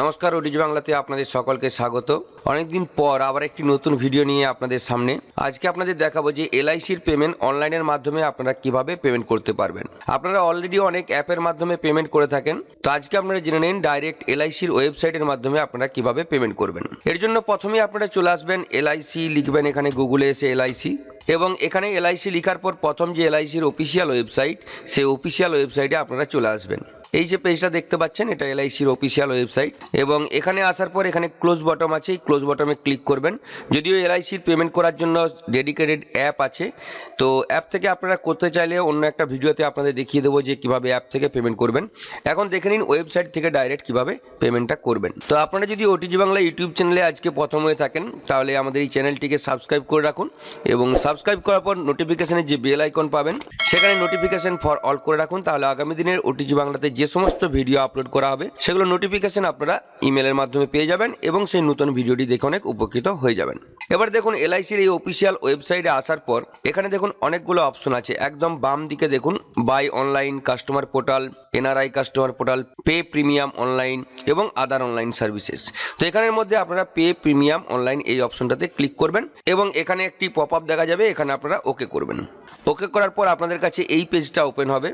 নমস্কার, ওডিজি বাংলাতে আপনাদের সকলকে স্বাগত। অনেকদিন পর আবার একটি নতুন ভিডিও নিয়ে আপনাদের সামনে। আজকে আপনাদের দেখাবো যে এলআইসির পেমেন্ট অনলাইনের মাধ্যমে আপনারা কীভাবে পেমেন্ট করতে পারবেন। আপনারা অলরেডি অনেক অ্যাপের মাধ্যমে পেমেন্ট করে থাকেন। তো আজকে আপনারা জেনে নিন ডাইরেক্ট এলআইসির ওয়েবসাইটের মাধ্যমে আপনারা কীভাবে পেমেন্ট করবেন। এর জন্য প্রথমেই আপনারা চলে আসবেন এলআইসি লিখবেন এখানে গুগলে এসে এলআইসি। এবং এখানে এলআইসি লেখার পর প্রথম যে এলআইসির অফিসিয়াল ওয়েবসাইট সেই অফিসিয়াল ওয়েবসাইটে আপনারা চলে আসবেন। এই যে পেজটা দেখতে পাচ্ছেন, এটা এলআইসির অফিসিয়াল ওয়েবসাইট এবং এখানে আসার পর এখানে ক্লোজ বটম আছে, এই ক্লোজ বটমে ক্লিক করবেন। যদিও এলআইসির পেমেন্ট করার জন্য ডেডিকেটেড অ্যাপ আছে, তো অ্যাপ থেকে আপনারা করতে চাইলে অন্য একটা ভিডিওতে আপনাদের দেখিয়ে দেবো যে কীভাবে অ্যাপ থেকে পেমেন্ট করবেন। এখন দেখে নিন ওয়েবসাইট থেকে ডাইরেক্ট কীভাবে পেমেন্টটা করবেন। তো আপনারা যদি ওটিজি বাংলা ইউটিউব চ্যানেলে আজকে প্রথম হয়ে থাকেন, তাহলে আমাদের এই চ্যানেলটিকে সাবস্ক্রাইব করে রাখুন এবং সাবস্ক্রাইব করার পর নোটিফিকেশনের যে বেল আইকন পাবেন, সেখানে নোটিফিকেশন ফর অল করে রাখুন। তাহলে আগামী দিনের ওটিজি বাংলাতে যে সমস্ত ভিডিও আপলোড করা হবে, সেগুলো নোটিফিকেশন আপনারা ইমেলের মাধ্যমে পেয়ে যাবেন এবং সেই নতুন ভিডিওটি দেখে অনেক উপকৃত হয়ে যাবেন। এবার দেখুন এলআইসির এই অফিসিয়াল ওয়েবসাইটে আসার পর, এখানে দেখুন অনেকগুলো অপশন আছে। একদম বাম দিকে দেখুন buy online customer portal NRI customer portal pay premium online এবং আদার অনলাইন সার্ভিসেস তো এখানের মধ্যে আপনারা পে প্রিমিয়াম অনলাইন এই অপশনটাতে ক্লিক করবেন এবং এখানে একটি পপ আপ দেখা যাবে, এখানে আপনারা ওকে করবেন। ওকে করার পর আপনাদের কাছে এই পেজটা ওপেন হবে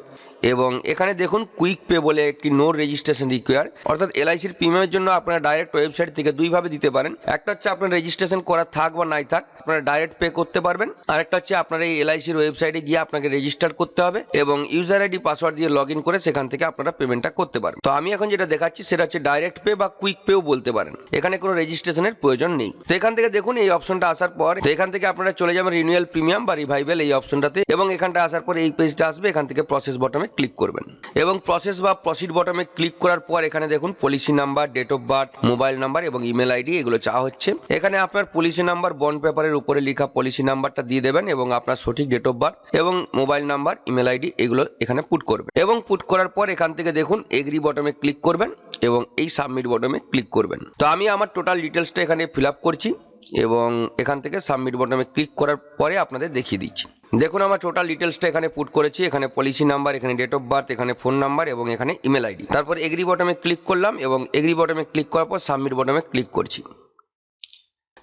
এবং এখানে দেখুন কুইক পে বলে একটি নো রেজিস্ট্রেশন রিকোয়ার অর্থাৎ এলআইসির প্রিমিয়ামের জন্য আপনারা ডাইরেক্ট ওয়েবসাইট থেকে দুইভাবে দিতে পারেন। একটা হচ্ছে আপনার রেজিস্ট্রেশন করা থাক বা নাই থাক, আপনারা ডাইরেক্ট পে করতে পারবেন। আরেকটা হচ্ছে আপনার এই এলআইসির ওয়েবসাইটে গিয়ে আপনাকে রেজিস্টার করতে হবে এবং ইউজার আইডি পাসওয়ার্ড দিয়ে লগ করে সেখান থেকে আপনারা পেমেন্টটা করতে পারবেন তো আমি এখন যেটা দেখাচ্ছি সেটা হচ্ছে ডাইরেক্ট পে বা কুইক পেও বলতে পারেন। এখানে কোনো রেজিস্ট্রেশনের প্রয়োজন নেই। তো এখান থেকে দেখুন এই অপশনটা আসার পর, তো এখান থেকে আপনারা চলে যাবেন রিনিউয়াল প্রিমিয়াম বা রিভাইভেল এই অপশনটাতে এবং এখানটা আসার পর এই পেজটা আসবে, এখান থেকে প্রসেস বটমে ক্লিক করবেন। এবং প্রসেস বা প্রসিড বটমে ক্লিক করার পর এখানে দেখুন policy number date of birth mobile number এবং ইমেল আইডি এগুলো চাওয়া হচ্ছে। এখানে আপনার পলিসি নাম্বার বন্ড পেপারের উপরে লেখা পলিসি নাম্বারটা দিয়ে দেবেন এবং আপনার সঠিক ডেট অফ বার্থ এবং মোবাইল নাম্বার ইমেল আইডি এগুলো এখানে পুট করবেন এবং পুট করার পর এখান থেকে দেখুন এগ্রি বটমে ক্লিক করবেন এবং এই সাবমিট বটমে ক্লিক করবেন। তো আমি আমার টোটাল ডিটেলসটা এখানে ফিল আপ করছি। এবং এখান থেকে সাবমিট বটনে ক্লিক করার পরে আপনাদের দেখিয়ে দিচ্ছি। দেখুন, আমার টোটাল ডিটেলসটা এখানে পুট করেছি। এখানে পলিসি নাম্বার এখানে ডেট অফ বার্থ এখানে ফোন নাম্বার এবং এখানে ইমেল আইডি তারপর এগ্রি বটমে ক্লিক করলাম এবং এগ্রি বটমে ক্লিক করার পর সাবমিট বটমে ক্লিক করছি।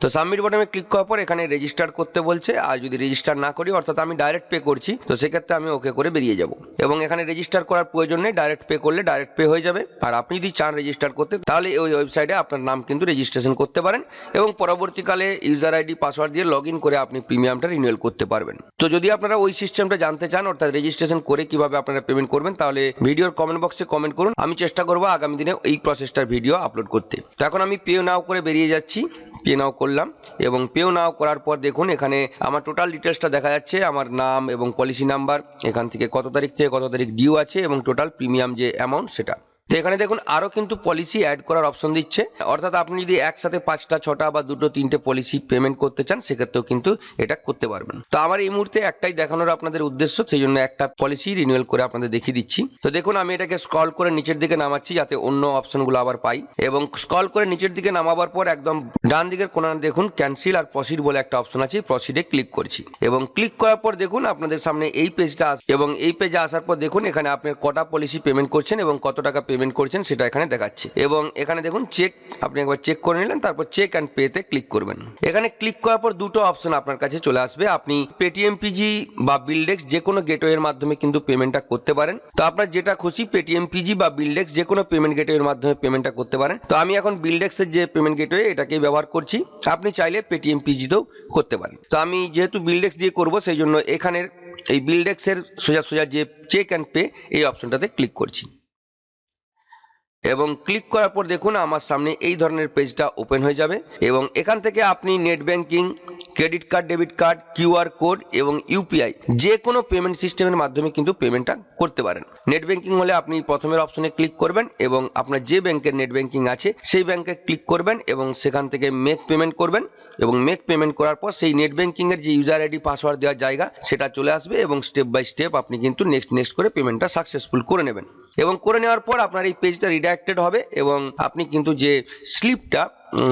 তো সাবমিট বটমে ক্লিক করার পর এখানে রেজিস্টার করতে বলছে। আর যদি রেজিস্টার না করি, অর্থাৎ আমি ডাইরেক্ট পে করছি, তো সেক্ষেত্রে আমি ওকে করে বেরিয়ে যাব। এবং এখানে রেজিস্টার করার প্রয়োজন নেই ডাইরেক্ট পে করলে ডাইরেক্ট পে হয়ে যাবে। আর আপনি যদি চান রেজিস্টার করতে, তাহলে ওই ওয়েবসাইটে আপনার নাম কিন্তু রেজিস্ট্রেশন করতে পারেন এবং পরবর্তীকালে ইউজার আইডি পাসওয়ার্ড দিয়ে লগ করে আপনি প্রিমিয়ামটা রিনিউয়াল করতে পারবেন। তো যদি আপনারা ওই সিস্টেমটা জানতে চান, অর্থাৎ রেজিস্ট্রেশন করে কীভাবে আপনারা পেমেন্ট করবেন, তাহলে ভিডিওর কমেন্ট বক্সে কমেন্ট করুন। আমি চেষ্টা করব আগামী দিনে এই প্রসেসটার ভিডিও আপলোড করতে। তো এখন আমি পে নাও করে বেরিয়ে যাচ্ছি। পে নাও করলাম এবং পেও নাও করার পর দেখুন এখানে আমার টোটাল ডিটেলসটা দেখা যাচ্ছে, আমার নাম এবং পলিসি নাম্বার এখান থেকে কত তারিখ থেকে কত তারিখ ডিউ আছে এবং টোটাল প্রিমিয়াম যে অ্যামাউন্ট সেটা। তো এখানে দেখুন আরও কিন্তু পলিসি অ্যাড করার অপশন দিচ্ছে। অর্থাৎ আপনি যদি একসাথে পাঁচটা, ছটা বা দুটো, তিনটে পলিসি পেমেন্ট করতে চান, সেক্ষেত্রেও কিন্তু এটা করতে পারবেন। তো আমার এই মুহূর্তে একটাই দেখানোর আপনাদের উদ্দেশ্য, সেই জন্য একটা পলিসি রিনিউয়াল করে আপনাদের দেখিয়ে দিচ্ছি। তো দেখুন, আমি এটাকে স্ক্রল করে নিচের দিকে নামাচ্ছি, যাতে অন্য অপশনগুলো আবার পাই। এবং স্ক্রল করে নিচের দিকে নামাবার পর একদম ডান দিকের কোনায় দেখুন ক্যান্সেল আর প্রসিড বলে একটা অপশন আছে প্রসিডে ক্লিক করছি। এবং ক্লিক করার পর দেখুন, আপনাদের সামনে এই পেজটা এবং এই পেজে আসার পর দেখুন, এখানে আপনি কটা পলিসি পেমেন্ট করছেন এবং কত টাকা পেমেন্ট করছেন, সেটা এখানে দেখাচ্ছে। এবং এখানে দেখুন চেক আপনি একবার চেক করে নিলেন, তারপর চেক অ্যান্ড পেতে ক্লিক করবেন। এখানে ক্লিক করার পর দুটো অপশন আপনার কাছে চলে আসবে। আপনি পেটিএম পিজি বা বিলডেক্স যে কোনো গেটওয়ের মাধ্যমে কিন্তু পেমেন্টটা করতে পারেন। তো আপনার যেটা খুশি পেটিএম পিজি বা বিলডেক্স যে কোনো পেমেন্ট গেটওয়ের মাধ্যমে পেমেন্টটা করতে পারেন। তো আমি এখন বিলডেক্সের যে পেমেন্ট গেটওয়ে এটাকে ব্যবহার করছি। আপনি চাইলে পেটিএম পিজিতেও করতে পারেন। তো আমি যেহেতু বিলডেক্স দিয়ে করব, সেই জন্য এখানের এই বিলডেক্সের সোজা সোজা যে চেক অ্যান্ড পে এই অপশনটাতে ক্লিক করছি। এবং ক্লিক করার পর দেখুন আমার সামনে এই ধরনের পেজটা ওপেন হয়ে যাবে এবং এখান থেকে আপনি net banking credit card debit card QR code এবং ইউপিআই যে কোনো পেমেন্ট সিস্টেমের মাধ্যমে কিন্তু পেমেন্টটা করতে পারেন। নেট ব্যাংকিং হলে আপনি প্রথমের অপশনে ক্লিক করবেন এবং আপনার যে ব্যাংকের নেট ব্যাংকিং আছে সেই ব্যাংকে ক্লিক করবেন এবং সেখান থেকে মেক পেমেন্ট করবেন এবং মেক পেমেন্ট করার পর সেই নেট ব্যাংকিং এর যে ইউজার আইডি পাসওয়ার্ড দেওয়ার জায়গা সেটা চলে আসবে এবং স্টেপ বাই স্টেপ আপনি কিন্তু নেক্সট নেক্সট করে পেমেন্টটা সাকসেসফুল করে নেবেন। এবং করে নেওয়ার পর আপনার এই পেজটা রিডাক্টেড হবে এবং আপনি কিন্তু যে স্লিপটা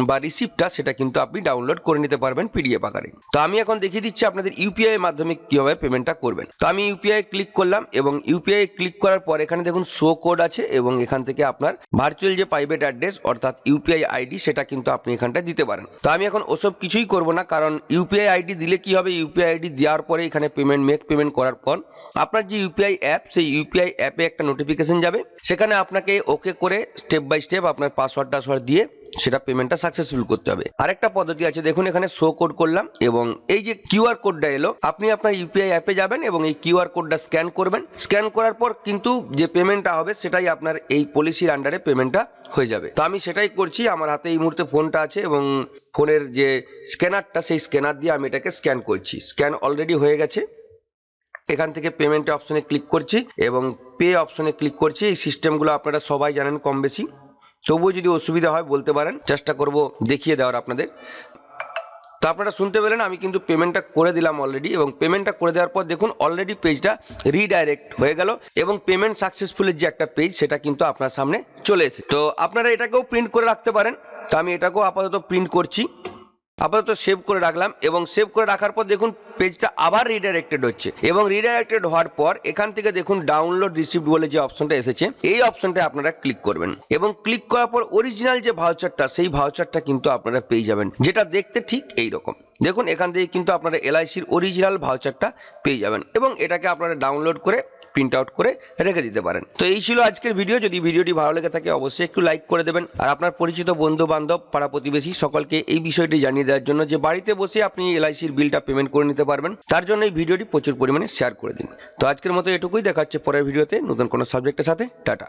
বা রিসিপ্টটা সেটা কিন্তু আপনি ডাউনলোড করে নিতে পারবেন পিডিএফ আকারে। তো আমি এখন দেখিয়ে দিচ্ছি আপনাদের ইউপিআই এর মাধ্যমে কীভাবে পেমেন্টটা করবেন। তো আমি ইউপিআই ক্লিক করলাম এবং ইউপিআই ক্লিক করার পর এখানে দেখুন শো কোড আছে এবং এখান থেকে আপনার ভার্চুয়াল যে প্রাইভেট অ্যাড্রেস অর্থাৎ ইউপিআই আইডি সেটা কিন্তু আপনি এখানটা দিতে পারেন। তো আমি এখন ওসব কিছুই করব না কারণ ইউপিআই আইডি দিলে কি হবে? ইউপিআই আইডি দেওয়ার পরে এখানে পেমেন্ট মেক পেমেন্ট করার পর আপনার যে ইউপিআই অ্যাপ সেই ইউপিআই অ্যাপে একটা নোটিফিকেশন যাবে। সেখানে আপনাকে ওকে করে স্টেপ বাই স্টেপ আপনার পাসওয়ার্ড টাসওয়ার্ড দিয়ে সেটা পেমেন্টটা সাকসেসফুল করতে হবে। আরেকটা পদ্ধতি আছে, দেখুন এখানে শো কোড করলাম এবং এই যে কিউআর কোডটা এলো, আপনি আপনার ইউপিআই অ্যাপে যাবেন এবং এই কিউআর কোডটা স্ক্যান করবেন। স্ক্যান করার পর কিন্তু যে পেমেন্টটা হবে, সেটাই আপনার এই পলিসির আন্ডারে পেমেন্টটা হয়ে যাবে। তো আমি সেটাই করছি, আমার হাতে এই মুহূর্তে ফোনটা আছে এবং ফোনের যে স্ক্যানারটা সেই স্ক্যানার দিয়ে আমি এটাকে স্ক্যান করছি। স্ক্যান অলরেডি হয়ে গেছে। এখান থেকে পেমেন্ট অপশনে ক্লিক করছি এবং পে অপশনে ক্লিক করছি। এই সিস্টেমগুলো আপনারা সবাই জানেন কম বেশি তবুও যদি অসুবিধা হয় বলতে পারেন, চেষ্টা করব দেখিয়ে দেওয়ার আপনাদের। তো আপনারা শুনতে পেলেন, আমি কিন্তু পেমেন্টটা করে দিলাম অলরেডি এবং পেমেন্টটা করে দেওয়ার পর দেখুন অলরেডি পেজটা রিডাইরেক্ট হয়ে গেল এবং পেমেন্ট সাকসেসফুলের যে একটা পেজ সেটা কিন্তু আপনার সামনে চলে এসে তো আপনারা এটাকেও প্রিন্ট করে রাখতে পারেন। তো আমি এটাকেও আপাতত প্রিন্ট করছি। আপাতত সেভ করে রাখলাম এবং সেভ করে রাখার পর দেখুন পেজটা আবার রিডাইরেক্টেড হচ্ছে। এবং রিডাইরেক্টেড হওয়ার পর এখান থেকে দেখুন ডাউনলোড রিসিপ্ট বলে যে অপশনটা এসেছে, এই অপশনটা আপনারা ক্লিক করবেন। এবং ক্লিক করার পর অরিজিনাল যে ভাউচারটা সেই ভাউচারটা কিন্তু আপনারা পেয়ে যাবেন। যেটা দেখতে ঠিক এই রকম দেখুন, এখান থেকে কিন্তু আপনারা এলআইসির অরিজিনাল ভাউচারটা পেয়ে যাবেন এবং এটাকে আপনারা ডাউনলোড করে প্রিন্ট আউট করে রেখে দিতে পারেন। তো এই ছিল আজকের ভিডিও যদি ভিডিওটি ভালো লেগে থাকে, অবশ্যই একটু লাইক করে দেবেন। আর আপনার পরিচিত বন্ধু বান্ধব পাড়া প্রতিবেশী, সকলকে এই বিষয়টি জানিয়ে দেওয়ার জন্য যে বাড়িতে বসে আপনি এলআইসির বিলটা পেমেন্ট করে নিতে পারবেন। তার জন্য এই ভিডিওটি প্রচুর পরিমাণে শেয়ার করে দিন। তো আজকের মতো এটুকুই। দেখাচ্ছে পরের ভিডিওতে। নতুন কোনো সাবজেক্টের সাথে। টাটা।